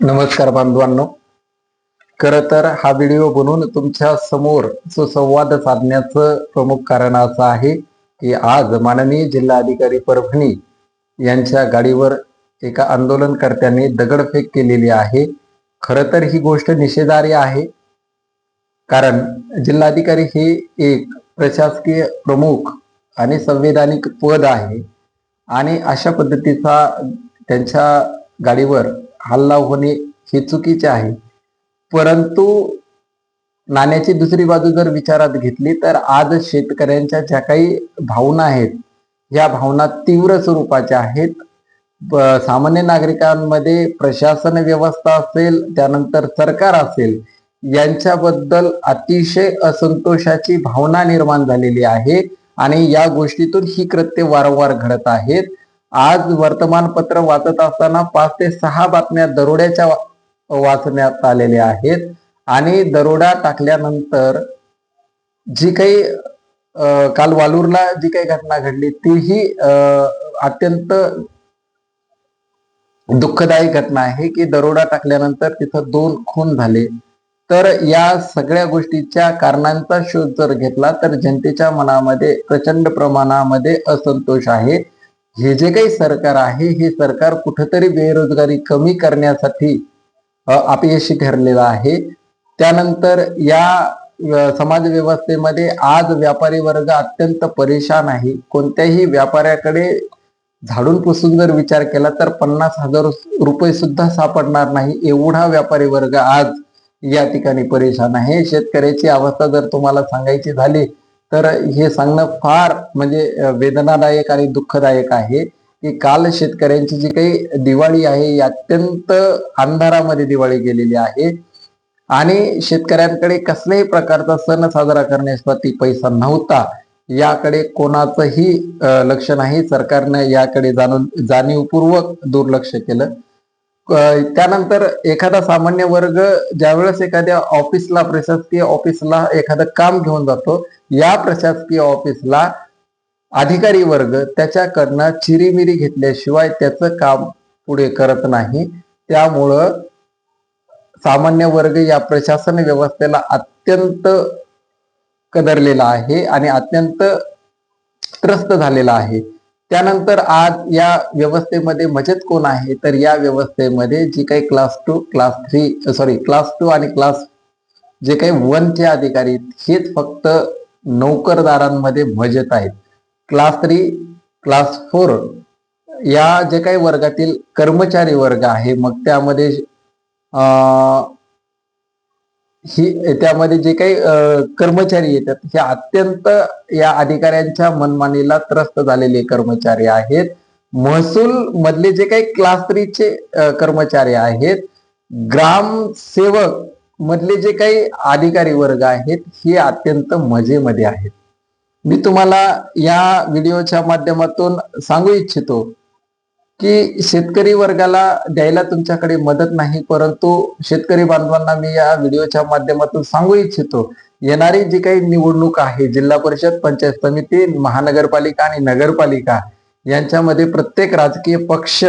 नमस्कार बांधवांनो. खर तर हा व्हिडिओ बनवून तुमच्यासमोर सुसंवाद साधण्याचं प्रमुख कारण असं आहे की आज माननीय जिल्हाधिकारी परभणी यांच्या गाडीवर एका आंदोलनकर्त्यांनी दगडफेक केलेली आहे. खर तर ही गोष्ट निषेधार्ह आहे. कारण जिल्हाधिकारी हे एक प्रशासकीय प्रमुख आणि संवैधानिक पद आहे. आणि अशा पद्धतीचा त्यांच्या गाडीवर हल्ला होणे हे चुकीचे आहे. परंतु नाण्याची दुसरी बाजू जर विचारात घेतली तर आज शेतकऱ्यांच्या ज्या काही भावना आहेत या भावना तीव्र स्वरूपाच्या आहेत. सामान्य नागरिकांमध्ये प्रशासन व्यवस्था असेल त्यानंतर सरकार असेल यांच्याबद्दल अतिशय असंतोषाची भावना निर्माण झालेली आहे. आणि या गोष्टीतून ही कृत्य वारंवार घडत आहेत. आज वर्तमानपत्र वाचत असताना पाच ते सहा बातम्या दरोड्याच्या वाचण्यात आलेल्या आहेत. आणि दरोडा टाकल्यानंतर जी काही काल वालूरला जी काही घटना घडली तीही अं, अत्यंत दुःखदायी घटना आहे की दरोडा टाकल्यानंतर तिथं दोन खून झाले. तर या सगळ्या गोष्टीच्या कारणांचा शोध जर घेतला तर जनतेच्या मनामध्ये प्रचंड प्रमाणामध्ये असंतोष आहे. हे जे काही सरकार आहे हे सरकार कुठंतरी बेरोजगारी कमी करण्यासाठी अपयशी ठरलेलं आहे. त्यानंतर या समाज व्यवस्थेमध्ये आज व्यापारी वर्ग अत्यंत परेशान आहे. कोणत्याही व्यापाऱ्याकडे झाडून पुसून जर विचार केला तर पन्नास हजार रुपये सुद्धा सापडणार नाही. एवढा व्यापारी वर्ग आज या ठिकाणी परेशान आहे. शेतकऱ्याची अवस्था जर तुम्हाला सांगायची झाली तर हे सांगणं फार म्हणजे वेदनादायक आणि दुःखदायक आहे की काल शेतकऱ्यांची जी काही दिवाळी आहे ही अत्यंत अंधारामध्ये दिवाळी गेलेली आहे. आणि शेतकऱ्यांकडे कसल्याही प्रकारचा सण साजरा करण्यासाठी पैसा नव्हता. याकडे कोणाचंही लक्ष नाही. सरकारनं याकडे जाणून जाणीवपूर्वक दुर्लक्ष केलं. त्यानंतर एखादा सामान्य वर्ग ज्यावेळेस एखाद्या ऑफिसला प्रशासकीय ऑफिसला एखादं काम घेऊन जातो या प्रशासकीय ऑफिसला अधिकारी वर्ग त्याच्याकडनं चिरीमिरी घेतल्याशिवाय त्याचं काम पुढे करत नाही. त्यामुळं सामान्य वर्ग या प्रशासन व्यवस्थेला अत्यंत कदरलेला आहे आणि अत्यंत त्रस्त झालेला आहे. त्यानंतर आज या व्यवस्थेमध्ये मजेत कोण आहे? तर या व्यवस्थेमध्ये जी काही class two class three sorry class two आणि क्लास जे काही वनचे अधिकारी हेच फक्त नोकरदारांमध्ये मजेत आहेत. क्लास थ्री क्लास फोर या जे काही वर्गातील कर्मचारी वर्ग आहे मग त्यामध्ये ही त्यामध्ये जे काही कर्मचारी येतात हे अत्यंत या अधिकाऱ्यांच्या मनमानीला त्रस्त झालेले कर्मचारी आहेत. महसूल मधले जे काही क्लास थ्रीचे कर्मचारी आहेत ग्रामसेवक मधले जे काही अधिकारी वर्ग आहेत हे अत्यंत मजेमध्ये आहेत. मी तुम्हाला या व्हिडिओच्या माध्यमातून सांगू इच्छितो की शेतकरी वर्गाला द्यायला तुमच्याकडे मदत नाही परंतु शेतकरी बांधवांना मी या व्हिडिओच्या माध्यमातून सांगू इच्छितो येणारी जी काही निवडणूक आहे जिल्हा परिषद पंचायत समिती महानगरपालिका आणि नगरपालिका यांच्यामध्ये प्रत्येक राजकीय पक्ष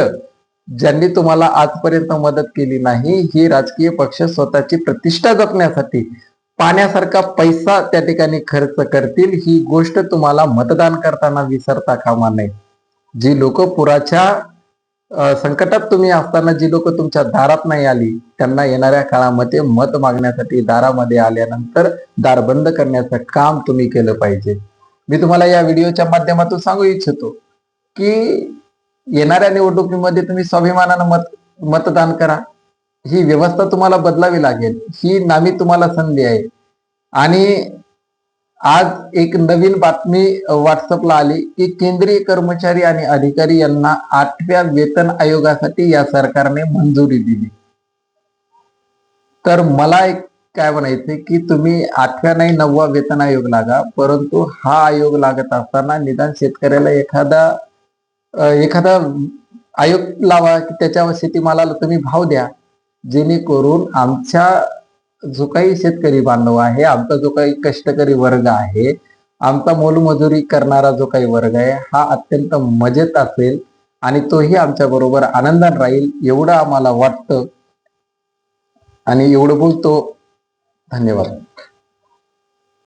ज्यांनी तुम्हाला आजपर्यंत मदत केली नाही ही राजकीय पक्ष स्वतःची प्रतिष्ठा जपण्यासाठी पाण्यासारखा पैसा त्या ठिकाणी खर्च करतील ही गोष्ट तुम्हाला मतदान करताना विसरता कामा नये. जी लोक पुराच्या संकटात तुम्ही असताना जी लोक तुमच्या दारात नाही आली त्यांना येणाऱ्या काळामध्ये मत मागण्यासाठी दारामध्ये आल्यानंतर दार बंद करण्याचं काम तुम्ही केलं पाहिजे. मी तुम्हाला या व्हिडिओच्या माध्यमातून सांगू इच्छितो की येणाऱ्या निवडणुकीमध्ये तुम्ही स्वाभिमानानं मत मतदान करा. ही व्यवस्था तुम्हाला बदलावी लागेल. ही नामी तुम्हाला संधी आहे. आणि आज एक नवीन बातमी व्हॉट्सअपला आली की केंद्रीय कर्मचारी आणि अधिकारी यांना आठव्या वेतन आयोगासाठी या सरकारने मंजुरी दिली. तर मला एक काय म्हणायचे की तुम्ही आठव्या नाही नववा वेतन आयोग लागा परंतु हा आयोग लागत असताना निदान शेतकऱ्याला एखादा एखादा आयोग लावा की त्याच्या शेतीमालाला तुम्ही भाव द्या. जेणेकरून आमच्या जो काही शेतकरी बांधव आहे आमचा जो काही कष्टकरी वर्ग आहे आमचा मोलमजुरी करणारा जो काही वर्ग आहे हा अत्यंत मजेत असेल आणि तोही आमच्या बरोबर आनंदात राहील एवढं आम्हाला वाटतं. आणि एवढं बोलतो. धन्यवाद.